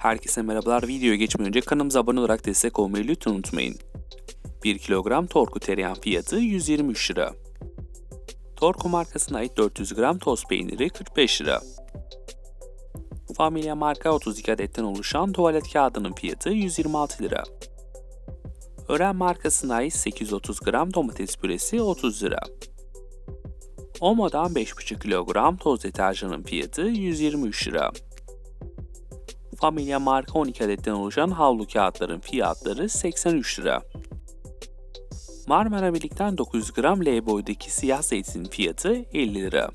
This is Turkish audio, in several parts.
Herkese merhabalar. Videoya geçmeden önce kanalımıza abone olarak destek olmayı lütfen unutmayın. 1 kilogram torku tereyağı fiyatı 123 lira. Torku markasına ait 400 gram toz peyniri 45 lira. Familia marka 32 adetten oluşan tuvalet kağıdının fiyatı 126 lira. Ören markasına ait 830 gram domates püresi 30 lira. Omo'dan 5,5 kilogram toz deterjanın fiyatı 123 lira. Familia marka 12 adetten oluşan havlu kağıtların fiyatları 83 lira. Marmara Birlik'ten 900 gram L boydaki siyah zeytin fiyatı 50 lira.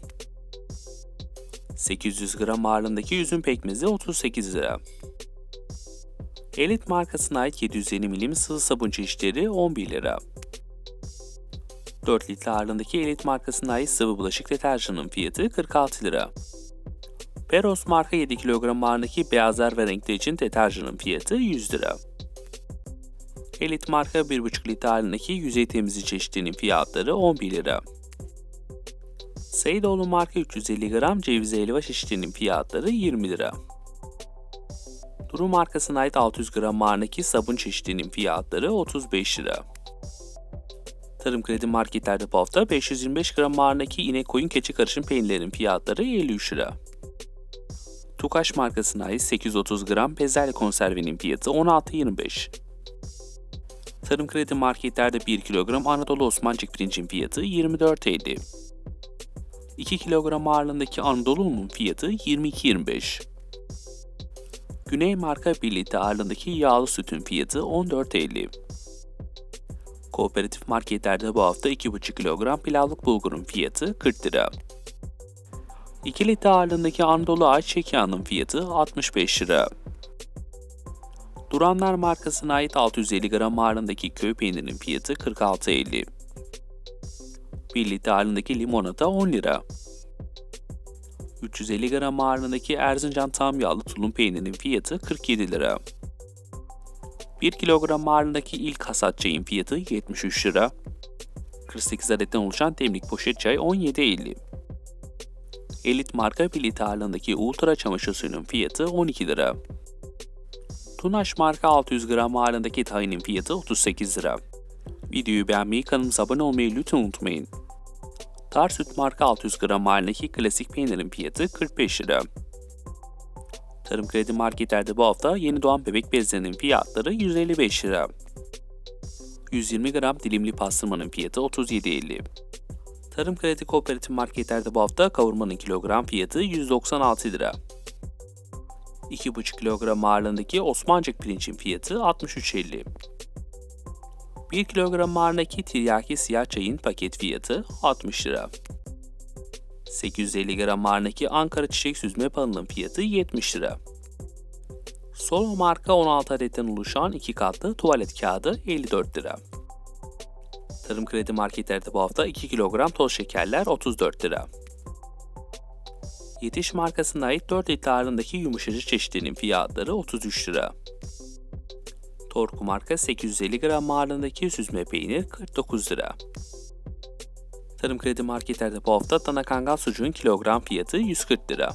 800 gram ağırlığındaki üzüm pekmezi 38 lira. Elit markasına ait 750 milim sıvı sabun çeşitleri 11 lira. 4 litre ağırlığındaki Elit markasına ait sıvı bulaşık deterjanının fiyatı 46 lira. Peros marka 7 kilogram ağırlığındaki beyazlar ve renkler için deterjanın fiyatı 100 lira. Elit marka 1,5 litre ağırlığındaki yüzey temizliği çeşitlerinin fiyatları 11 lira. Seydoğlu marka 350 gram ceviz helva çeşitlerinin fiyatları 20 lira. Duru markasına ait 600 gram ağırlığındaki sabun çeşitlerinin fiyatları 35 lira. Tarım Kredi marketlerde bu hafta 525 gram ağırlığındaki inek koyun keçi karışım peynirlerin fiyatları 53 lira. Tukaş markasına ait 830 gram bezelye konservenin fiyatı 16.25. Tarım Kredi marketlerde 1 kilogram Anadolu Osmancık pirincin fiyatı 24.50. 2 kilogram ağırlığındaki Anadolu unun fiyatı 22.25. Güney marka 1 litre ağırlığındaki yağlı sütün fiyatı 14.50. Kooperatif marketlerde bu hafta 2,5 kilogram pilavlık bulgurun fiyatı 40 lira. 2 litre ağırlığındaki Anadolu ayçiçek yağının fiyatı 65 lira. Duranlar markasına ait 650 gram ağırlığındaki köy peynirinin fiyatı 46.50. 1 litre ağırlığındaki limonata 10 lira. 350 gram ağırlığındaki Erzincan tam yağlı tulum peynirinin fiyatı 47 lira. 1 kilogram ağırlığındaki ilk hasat çayın fiyatı 73 lira. 48 adetten oluşan demlik poşet çay 17.50. Elit marka 1 litre ağırlığındaki ultra çamaşır suyunun fiyatı 12 lira. Tunaş marka 600 gram ağırlığındaki tahinin fiyatı 38 lira. Videoyu beğenmeyi, kanalımıza abone olmayı lütfen unutmayın. Tar süt marka 600 gram ağırlığındaki klasik peynirin fiyatı 45 lira. Tarım Kredi marketlerde bu hafta yeni doğan bebek bezlerinin fiyatları 155 lira. 120 gram dilimli pastırmanın fiyatı 37.50. Tarım Kredi Kooperatif marketlerde bu hafta kavurmanın kilogram fiyatı 196 lira. 2,5 kilogram ağırlığındaki Osmancık pirincin fiyatı 63.50. 1 kilogram ağırlığındaki tiryaki siyah çayın paket fiyatı 60 lira. 850 gram ağırlığındaki Ankara çiçek süzme panının fiyatı 70 lira. Solo marka 16 adetten oluşan 2 katlı tuvalet kağıdı 54 lira. Tarım Kredi marketlerde bu hafta 2 kilogram toz şekerler 34 lira. Yetiş markasına ait 4 litre ağırlığındaki yumuşacı çeşitlerinin fiyatları 33 lira. Torku marka 850 gram ağırlığındaki süzme peynir 49 lira. Tarım Kredi marketlerde bu hafta dana kangal sucuğun kilogram fiyatı 140 lira.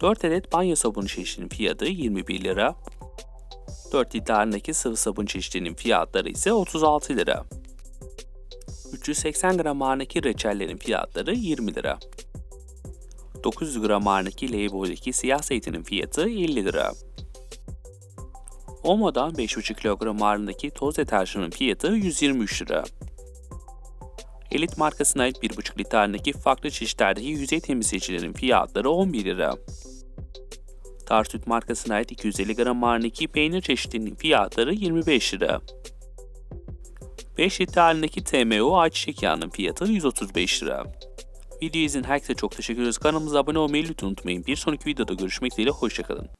4 adet banyo sabunu çeşidinin fiyatı 21 lira. 4 litre ağırlığındaki sıvı sabun çeşidinin fiyatları ise 36 lira. 380 gram ağırlığındaki reçellerin fiyatları 20 lira. 900 gram ağırlığındaki Leybo'daki siyah zeytinin fiyatı 50 lira. Omo'dan 5,5 kilogram ağırlığındaki toz deterjanın fiyatı 123 lira. Elit markasına ait 1,5 litre ağırlığındaki farklı çeşitlerdeki yüzey temizleyicilerin fiyatları 11 lira. Tarsüt markasına ait 250 gram ağırlığındaki peynir çeşitlerinin fiyatları 25 lira. 5 litre halindeki TMO ayçiçek yağının fiyatı 135 lira. Video izin herkese çok teşekkür ederiz. Kanalımıza abone olmayı lütfen unutmayın. Bir sonraki videoda görüşmek dileğiyle hoşçakalın.